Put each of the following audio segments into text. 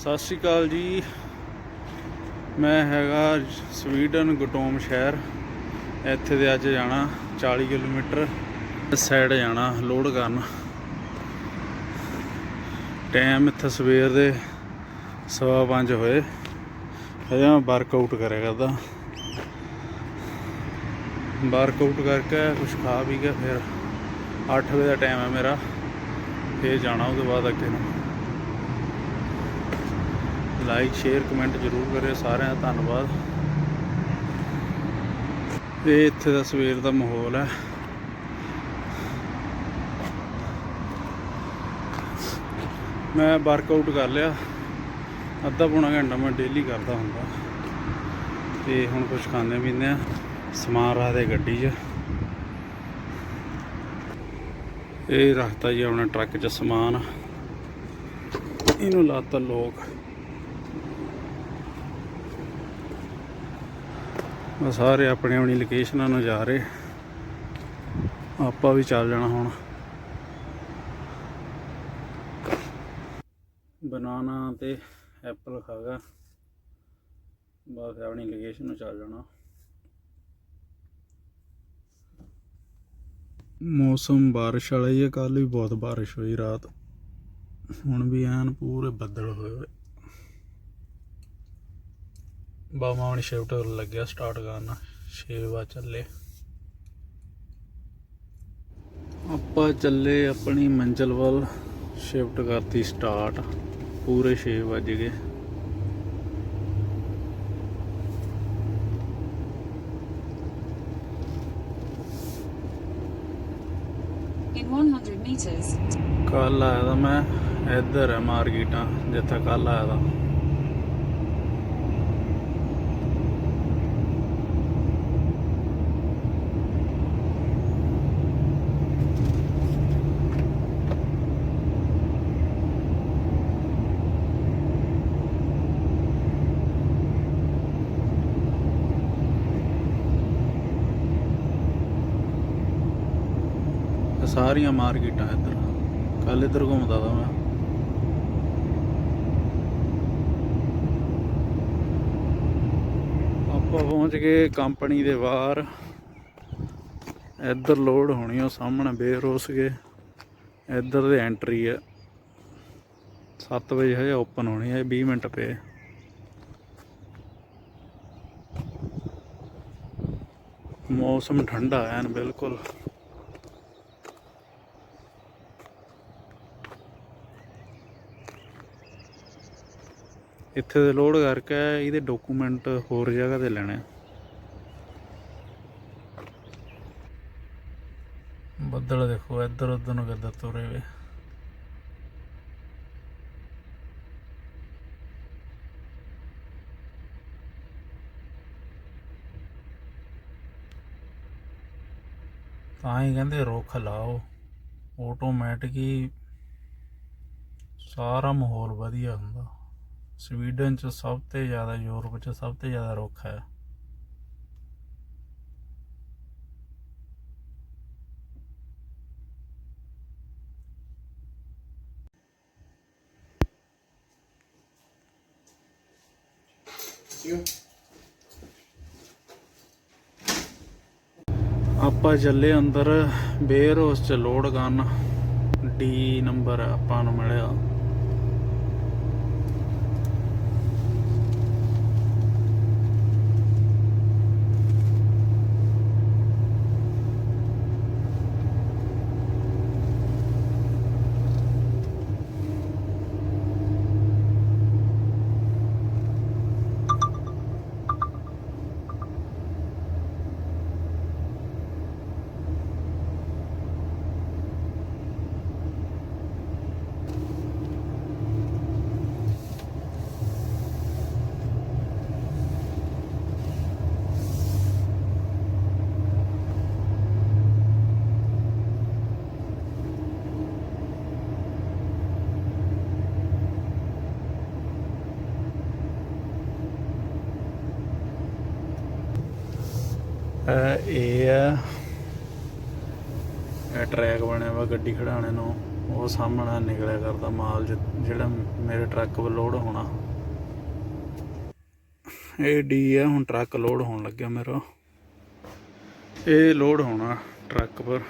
ਸਤਿ ਸ਼੍ਰੀ ਅਕਾਲ ਜੀ। ਮੈਂ ਹੈਗਾ ਸਵੀਡਨ ਗਟੋਮ ਸ਼ਹਿਰ। ਇੱਥੇ ਦੇ ਅੱਜ ਜਾਣਾ 40 ਕਿਲੋਮੀਟਰ। ਸਾਈਡ ਜਾਣਾ ਲੋਡ ਕਰਨ। ਟਾਈਮ ਇੱਥੇ ਸਵੇਰ ਦੇ ਸਵਾ ਪੰਜ ਹੋਏ। ਹਜੇ ਮੈਂ ਵਰਕਆਊਟ ਕਰਿਆ ਕਰਦਾ। ਵਰਕਆਊਟ ਕਰਕੇ ਕੁਛ ਖਾ ਪੀ ਕੇ ਫਿਰ 8 ਵਜੇ ਦਾ ਟਾਈਮ ਹੈ ਮੇਰਾ। ਫੇਰ ਜਾਣਾ ਉਹਦੇ ਬਾਅਦ ਅੱਗੇ ਨੂੰ। ਲਾਈਕ ਸ਼ੇਅਰ ਕਮੈਂਟ ਜ਼ਰੂਰ ਕਰਿਓ ਸਾਰਿਆਂ ਦਾ ਧੰਨਵਾਦ। ਇਹ ਇੱਥੇ ਦਾ ਸਵੇਰ ਦਾ ਮਾਹੌਲ ਹੈ। ਮੈਂ ਵਰਕਆਊਟ ਕਰ ਲਿਆ। ਅੱਧਾ ਪੌਣਾ ਘੰਟਾ ਮੈਂ ਡੇਲੀ ਕਰਦਾ ਹੁੰਦਾ। ਤੇ ਹੁਣ ਕੁਝ ਖਾਂਦੇ ਪੀਂਦੇ ਆ। ਸਮਾਨ ਰੱਖਦੇ ਗੱਡੀ 'ਚ। ਇਹ ਰੱਖਤਾ ਜੀ ਆਪਣੇ ਟਰੱਕ 'ਚ ਸਮਾਨ। ਇਹਨੂੰ ਲਾਤਾ ਲੋਕ। ਬਸ ਸਾਰੇ ਆਪਣੇ ਆਪਣੀ ਲੋਕੇਸ਼ਨਾਂ ਨੂੰ ਜਾ ਰਹੇ। ਆਪਾਂ ਵੀ ਚੱਲ ਜਾਣਾ ਹੁਣ। ਬਨਾਨਾ ਤੇ ਐਪਲ ਖਾਗਾ। ਬਸ ਆਪਣੀ ਲੋਕੇਸ਼ਨ ਨੂੰ ਚੱਲ ਜਾਣਾ। ਮੌਸਮ ਬਾਰਿਸ਼ ਵਾਲਾ ਹੀ ਹੈ ਕੱਲ ਵੀ ਬਹੁਤ ਬਾਰਿਸ਼ ਹੋਈ ਰਾਤ। ਹੁਣ ਵੀ ਐਨ ਪੂਰੇ ਬੱਦਲ ਹੋਏ ਹੋਏ। ਬਾਮਾ ਹੁਣ ਸ਼ਿਫਟ ਲੱਗਿਆ ਸਟਾਰਟ ਕਰਨਾ 6 ਵਜੇ ਚੱਲੇ। ਆਪਾਂ ਚੱਲੇ ਆਪਣੀ ਮੰਜ਼ਲ ਵੱਲ। ਸ਼ਿਫਟ ਕਰਤੀ ਸਟਾਰਟ ਪੂਰੇ 6 ਵਜ ਗਏ। In 100 meters, ਕੱਲ ਆਇਆ ਤਾਂ ਮੈਂ। ਇੱਧਰ ਹੈ ਮਾਰਕੀਟਾਂ ਜਿੱਥੇ ਕੱਲ ਆਇਆ ਤਾਂ। ਸਾਰੀਆਂ ਮਾਰਕੀਟਾਂ ਇੱਧਰ। ਕੱਲ ਇੱਧਰ ਘੁੰਮਦਾ ਤਾ ਮੈਂ। ਆਪਾਂ ਪਹੁੰਚ ਗਏ ਕੰਪਨੀ ਦੇ ਬਾਹਰ। ਇੱਧਰ ਲੋਡ ਹੋਣੀ ਉਹ ਸਾਹਮਣੇ ਬੇਰੋਸ ਗਏ। ਇੱਧਰ ਦੇ ਐਂਟਰੀ ਹੈ 7 ਵਜੇ ਹਜੇ ਓਪਨ ਹੋਣੀ ਹੈ 20 ਮਿੰਟ ਪਏ। ਮੌਸਮ ਠੰਡਾ ਐਨ, ਬਿਲਕੁਲ। ਇੱਥੇ ਦੇ ਲੋਡ ਕਰਕੇ ਇਹਦੇ ਡਾਕੂਮੈਂਟ ਹੋਰ ਜਗ੍ਹਾ ਤੇ ਲੈਣੇ ਬੱਦਲ ਦੇਖੋ, ਇੱਧਰ ਉੱਧਰ ਨੂੰ ਕਿੱਦਾਂ ਤੁਰੇ ਵੇ। ਤਾਂ ਹੀ ਕਹਿੰਦੇ ਰੁੱਖ ਲਾਓ। ਆਟੋਮੈਟਿਕ ਹੀ ਸਾਰਾ ਮਾਹੌਲ ਵਧੀਆ ਹੁੰਦਾ। ਸਵੀਡਨ ਚ ਸਭ ਤੋਂ ਜ਼ਿਆਦਾ, ਯੂਰਪ ਚ ਸਭ ਤੋਂ ਜ਼ਿਆਦਾ ਰੁੱਖ ਹੈ। ਆਪਾਂ ਚੱਲੇ ਅੰਦਰ ਬੇਅਰ ਹਾਊਸ ਚ ਲੋਡ ਕਰਨ ਡੀ ਨੰਬਰ ਆਪਾਂ ਨੂੰ ਮਿਲਿਆ। ਇਹ ਇਹ ਆ। ਇਹ ਟਰੈਕ ਬਣਿਆ ਵਾ ਗੱਡੀ ਖੜਾਉਣੇ ਨੂੰ। ਉਹ ਸਾਹਮਣੇ ਨਿਕਲਿਆ ਕਰਦਾ ਮਾਲ ਜਿ- ਜਿਹੜਾ ਮੇਰੇ ਟਰੱਕ 'ਤੇ ਲੋਡ ਹੋਣਾ। ਇਹ ਡੀ ਆ, ਹੁਣ ਟਰੱਕ ਲੋਡ ਹੋਣ ਲੱਗਿਆ ਮੇਰਾ। ਇਹ ਲੋਡ ਹੋਣਾ ਟਰੱਕ ਪਰ।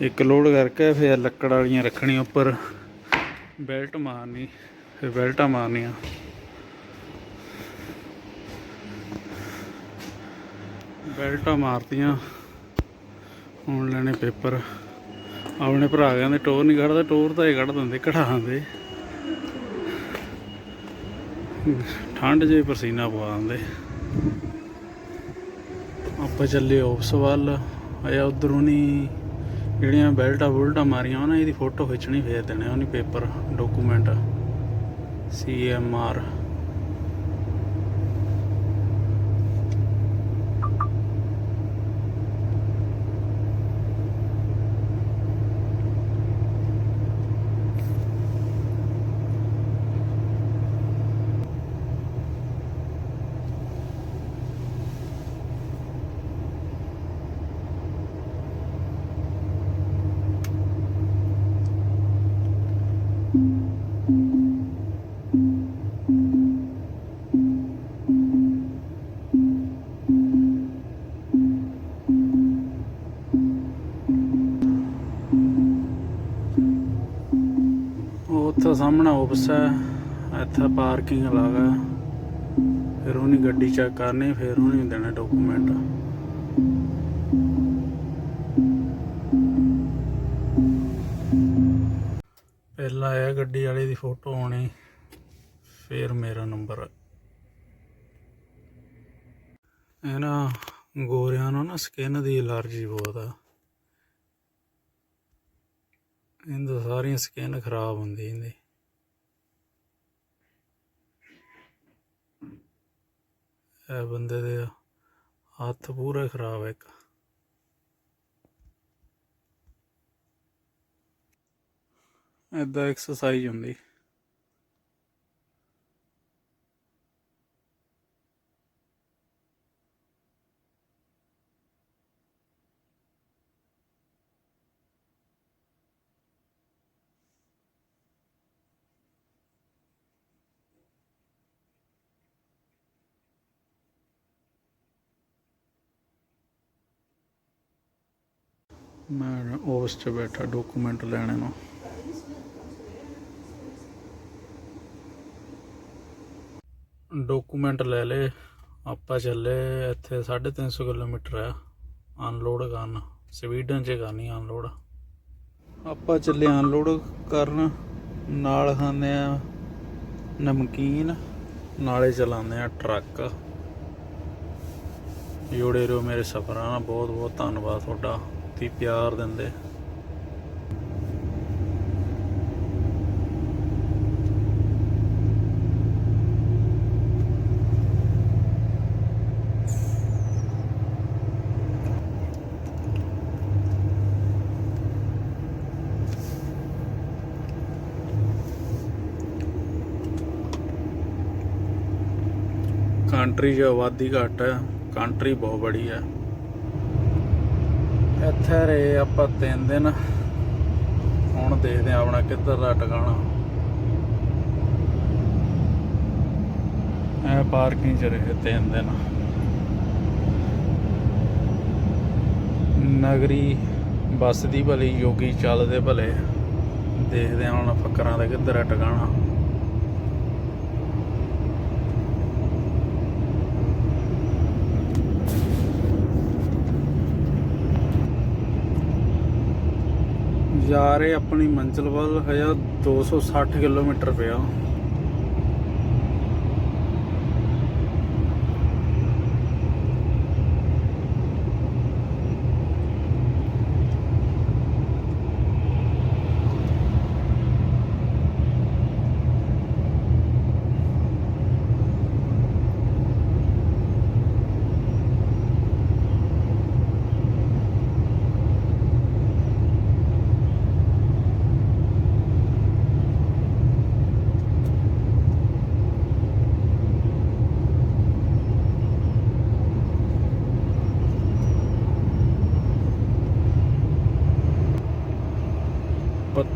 ਇੱਕ ਲੋਡ ਕਰਕੇ ਫਿਰ ਲੱਕੜ ਵਾਲੀਆਂ ਰੱਖਣੀਆਂ ਉੱਪਰ। ਬੈਲਟ ਮਾਰਨੀ, ਫਿਰ ਬੈਲਟਾਂ ਮਾਰਨੀਆਂ। ਬੈਲਟਾਂ ਮਾਰਤੀਆਂ। ਹੁਣ ਲੈਣੇ ਪੇਪਰ। ਆਪਣੇ ਭਰਾ ਕਹਿੰਦੇ ਟੋਰ ਨਹੀਂ ਕੱਢਦਾ ਟੋਰ ਤਾਂ ਇਹ ਕੱਢ ਦਿੰਦੇ ਕਢਾਉਂਦੇ ਠੰਡ 'ਚ ਪਸੀਨਾ ਪਵਾ ਦਿੰਦੇ। ਆਪਾਂ ਚੱਲੇ ਆਫਿਸ ਵੱਲ। ਆਇਆ ਉਧਰੋਂ ਨਹੀਂ ਜਿਹੜੀਆਂ ਬੈਲਟਾਂ ਬੁਲਟਾਂ ਮਾਰੀਆਂ, ਉਹਨਾਂ ਇਹਦੀ ਫੋਟੋ ਖਿੱਚਣੀ, ਫੇਰ ਦੇਣੇ, ਉਹਨੀ ਪੇਪਰ, ਡਾਕੂਮੈਂਟ। ਸੀ ਉੱਥੇ ਸਾਹਮਣੇ ਆਫਿਸ ਹੈ। ਇੱਥੇ ਪਾਰਕਿੰਗ ਲੱਗਾ। ਫਿਰ ਉਹਨੇ ਗੱਡੀ ਚੈੱਕ ਕਰਨੀ, ਫਿਰ ਉਹਨੇ ਦੇਣੇ ਡਾਕੂਮੈਂਟ ਪਹਿਲਾਂ ਇਹ ਗੱਡੀ ਵਾਲੇ ਦੀ ਫੋਟੋ ਆਉਣੀ, ਫਿਰ ਮੇਰਾ ਨੰਬਰ। ਇਹ ਨਾ ਗੋਰਿਆਂ ਨੂੰ ਨਾ ਸਕਿਨ ਦੀ ਅਲਰਜੀ ਬਹੁਤ ਆ। ਇਹਦੇ ਸਾਰੀਆਂ ਸਕਿਨ ਖਰਾਬ ਹੁੰਦੀ ਇਹਦੀ ਇਹ ਬੰਦੇ ਦੇ ਹੱਥ ਪੂਰਾ ਖਰਾਬ ਹੈ ਇੱਕ। ਏਦਾਂ ਐਕਸਰਸਾਈਜ਼ ਹੁੰਦੀ। ਮੈਂ ਉਸ 'ਚ ਬੈਠਾ ਡਾਕੂਮੈਂਟ ਲੈਣੇ ਨੂੰ। ਡਾਕੂਮੈਂਟ ਲੈ ਲਏ ਆਪਾਂ ਚੱਲੇ ਇੱਥੇ 350 ਕਿਲੋਮੀਟਰ ਹੈ ਅਨਲੋਡ ਕਰਨ। ਸਵੀਡਨ 'ਚ ਕਰਨੀ ਅਨਲੋਡ ਆਪਾਂ ਚੱਲੇ ਅਨਲੋਡ ਕਰਨ। ਨਾਲ ਖਾਂਦੇ ਆ ਨਮਕੀਨ। ਨਾਲੇ ਚਲਾਉਂਦੇ ਆ ਟਰੱਕ। ਜੁੜੇ ਰਹੋ ਮੇਰੇ ਸਫਰਾਂ ਨਾਲ। ਬਹੁਤ ਬਹੁਤ ਧੰਨਵਾਦ ਤੁਹਾਡਾ। ਤੁਸੀਂ ਪਿਆਰ ਦਿੰਦੇ। ਕੰਟਰੀ 'ਚ ਆਬਾਦੀ ਘੱਟ ਹੈ ਕੰਟਰੀ ਬਹੁਤ ਬੜੀ ਹੈ। ਇੱਥੇ ਰਹੇ ਆਪਾਂ ਤਿੰਨ ਦਿਨ, ਹੁਣ ਦੇਖਦੇ ਹਾਂ ਆਪਣਾ ਕਿੱਧਰ ਦਾ ਟਿਕਾਣਾ। ਇਹ ਪਾਰਕਿੰਗ 'ਚ ਰਹੇ ਤਿੰਨ ਦਿਨ। ਨਗਰੀ ਬੱਸਦੀ ਭਲੀ ਯੋਗੀ ਚੱਲਦੇ ਭਲੇ। ਦੇਖਦੇ ਹਾਂ ਹੁਣ ਫੱਕਰਾਂ ਦਾ ਕਿੱਧਰ ਹੈ ਟਿਕਾਣਾ। ਜਾ ਰਹੇ ਆਪਣੀ ਮੰਜ਼ਿਲ ਵੱਲ ਹਜਾ 260 ਕਿਲੋਮੀਟਰ ਪਿਆ।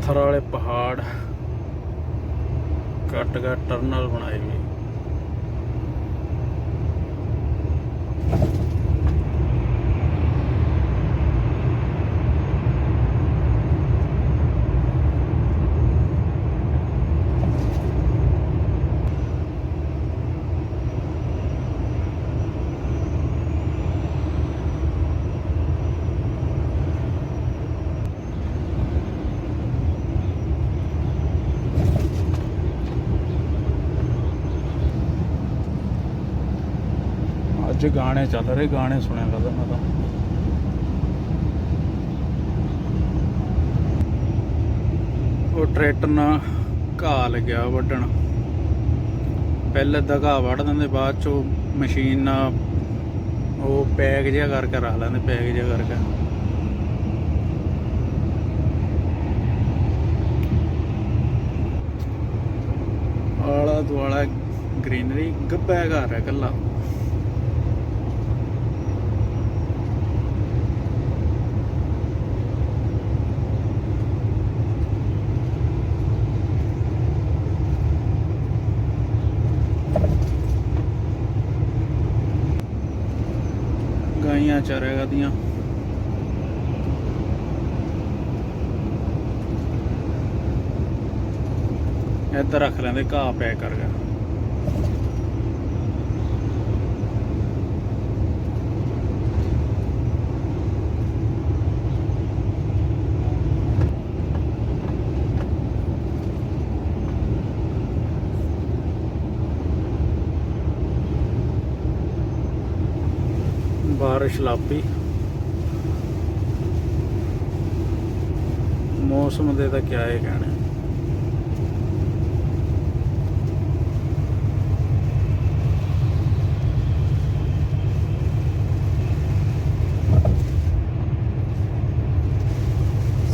ਪੱਥਰ ਵਾਲੇ ਪਹਾੜ। ਕੱਟ ਕੱਟ ਟਰਨਲ ਬਣਾਏ ਵੀ ਅੱਜ ਗਾਣੇ ਚੱਲ ਰਹੇ, ਗਾਣੇ ਸੁਣਿਆ ਕਰਦਾ ਮੈਂ ਤਾਂ। ਉਹ ਟਰੈਕਟਰ ਨਾਲ ਘਾਹ ਲੱਗਿਆ ਵੱਢਣ। ਪਹਿਲੇ ਤਾਂ ਘਾਹ ਵੱਢ ਦਿੰਦੇ, ਬਾਅਦ ਚੋਂ ਮਸ਼ੀਨ ਨਾਲ ਉਹ ਪੈਕ ਜਿਹਾ ਕਰਕੇ ਰੱਖ ਲੈਂਦੇ, ਪੈਕ ਜਿਹਾ ਕਰਕੇ। ਆਲਾ ਦੁਆਲਾ ਗ੍ਰੀਨਰੀ ਗੱਬਾ ਘਰ ਹੈ ਕੱਲਾ ਗਾਈਆਂ ਚਰਿਆ ਕਰਦੀਆਂ ਇੱਧਰ ਰੱਖ ਲੈਂਦੇ ਘਾਹ ਪੈਕ ਕਰ ਗਿਆ ਸ਼ਲਾਪੀ। ਮੌਸਮ ਦੇ ਤਾਂ ਕਿਆ ਹੈ ਕਹਿਣਾ।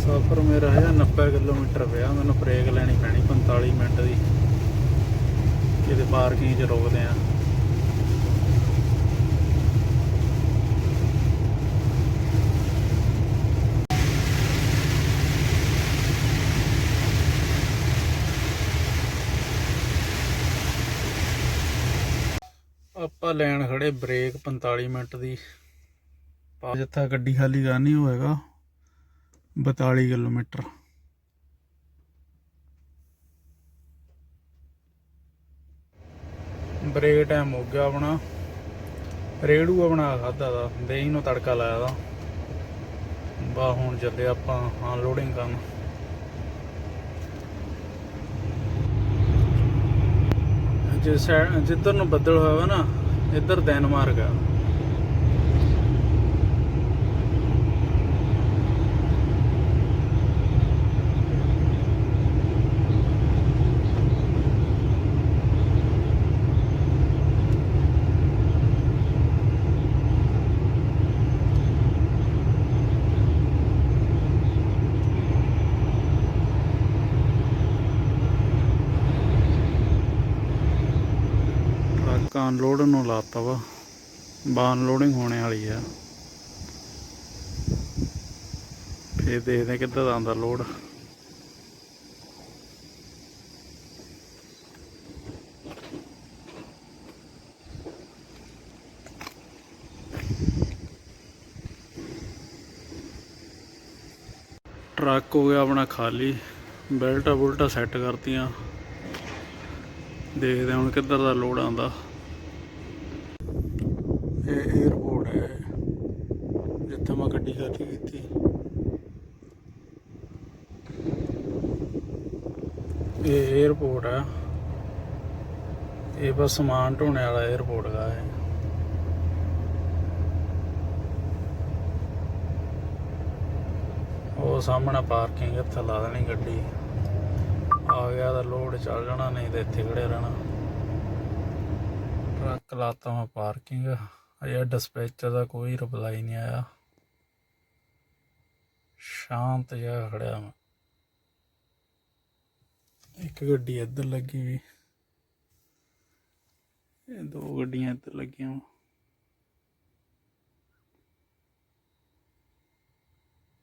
ਸਫ਼ਰ ਮੇਰਾ ਹੈ 90 ਕਿਲੋਮੀਟਰ ਪਿਆ। ਮੈਨੂੰ ਬ੍ਰੇਕ ਲੈਣੀ ਪੈਣੀ 45 ਮਿੰਟ ਦੀ। ਕਿਤੇ ਪਾਰਕਿੰਗ 'ਚ ਰੋਕਦੇ ਆ। ਆਪਾਂ ਲੈਣ ਖੜੇ ਬ੍ਰੇਕ 45 ਮਿੰਟ ਦੀ। ਪਾ ਜਿੱਥਾ ਗੱਡੀ ਖਾਲੀ ਕਰਨੀ ਹੋਏਗਾ 42 ਕਿਲੋਮੀਟਰ। ਬ੍ਰੇਕ ਟਾਈਮ ਹੋ ਗਿਆ ਆਪਣਾ। ਰੇੜੂ ਬਣਾ ਖਾਦਾ ਦਾ, ਦੇਹੀ ਨੂੰ ਤੜਕਾ ਲਾਇਆ ਦਾ। ਬਾ, ਹੁਣ ਚੱਲੇ ਆਪਾਂ ਅਨਲੋਡਿੰਗ ਕਰਨ। ਜਿਸ side- ਜਿੱਧਰ ਨੂੰ ਬੱਦਲ ਹੋਇਆ ਵਾ ਨਾ ਇੱਧਰ ਡੈਨਮਾਰਕ ਆ। ਟਰੱਕ ਅਨਲੋਡ ਨੂੰ ਲਾਤਾ ਵਾ। ਬਾ ਅਨਲੋਡਿੰਗ ਹੋਣੇ ਵਾਲੀ ਆ। ਫੇਰ ਦੇਖਦੇ ਕਿੱਦਾਂ ਦਾ ਆਉਂਦਾ ਲੋਡ। ਟਰੱਕ ਹੋ ਗਿਆ ਆਪਣਾ ਖਾਲੀ। ਬੈਲਟਾ ਬੁਲਟਾ ਸੈੱਟ ਕਰਤੀਆਂ। ਦੇਖਦੇ ਹੁਣ ਕਿੱਧਰ ਦਾ ਲੋਡ ਆਉਂਦਾ। ਇਹ ਏਅਰਪੋਰਟ ਹੈ। ਜਿੱਥੇ ਮੈਂ ਗੱਡੀ ਖਾਤੀ ਕੀਤੀ। ਇਹ ਏਅਰਪੋਰਟ ਹੈ ਇਹ ਬਸ ਸਮਾਨ ਢੋਣੇ ਵਾਲਾ ਏਅਰਪੋਰਟ ਦਾ ਹੈ ਉਹ ਸਾਹਮਣੇ ਪਾਰਕਿੰਗ ਇੱਥੇ ਲਾ ਦੇਣੀ ਗੱਡੀ। ਆ ਗਿਆ ਤਾਂ ਲੋਡ ਚੱਲ ਜਾਣਾ, ਨਹੀਂ ਤੇ ਇੱਥੇ ਖੜੇ ਰਹਿਣਾ। ਟਰੱਕ ਲਾਤਾ ਮੈਂ ਪਾਰਕਿੰਗ ਅਜੇ ਡਿਸਪੈਚਰ ਦਾ ਕੋਈ ਰਿਪਲਾਈ ਨਹੀਂ ਆਇਆ। ਸ਼ਾਂਤ ਜਿਹਾ ਖੜਿਆ ਮੈਂ। ਇੱਕ ਗੱਡੀ ਇੱਧਰ ਲੱਗੀ ਵੀ। ਇਹ ਦੋ ਗੱਡੀਆਂ ਇੱਧਰ ਲੱਗੀਆਂ। ਵਾਂ।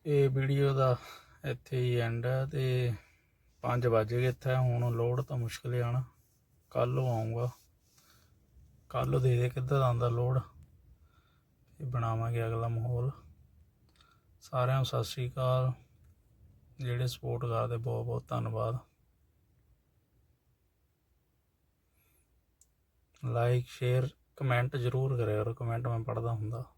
ਇਹ ਵੀਡੀਓ ਦਾ ਇੱਥੇ ਹੀ ਐਂਡ ਹੈ ਤੇ 5 ਵਜ ਗਏ ਇੱਥੇ। ਹੁਣ ਲੋਡ ਤਾਂ ਮੁਸ਼ਕਿਲ ਹੀ ਆਣਾ ਕੱਲ ਨੂੰ ਆਉਂਗਾ ਕੱਲ ਦੇ ਦੇ ਕਿੱਧਰ ਆਂਦਾ ਲੋਡ। ਤੇ ਬਣਾਵਾਂਗੇ ਅਗਲਾ ਮਾਹੌਲ। ਸਾਰਿਆਂ ਨੂੰ ਸਤਿ ਸ੍ਰੀ ਅਕਾਲ। ਜਿਹੜੇ ਸਪੋਰਟ ਕਰਦੇ ਬਹੁਤ ਬਹੁਤ ਧੰਨਵਾਦ। ਲਾਈਕ ਸ਼ੇਅਰ ਕਮੈਂਟ ਜ਼ਰੂਰ ਕਰਿਆ ਕਰੋ। ਕਮੈਂਟ ਮੈਂ ਪੜ੍ਹਦਾ ਹੁੰਦਾ।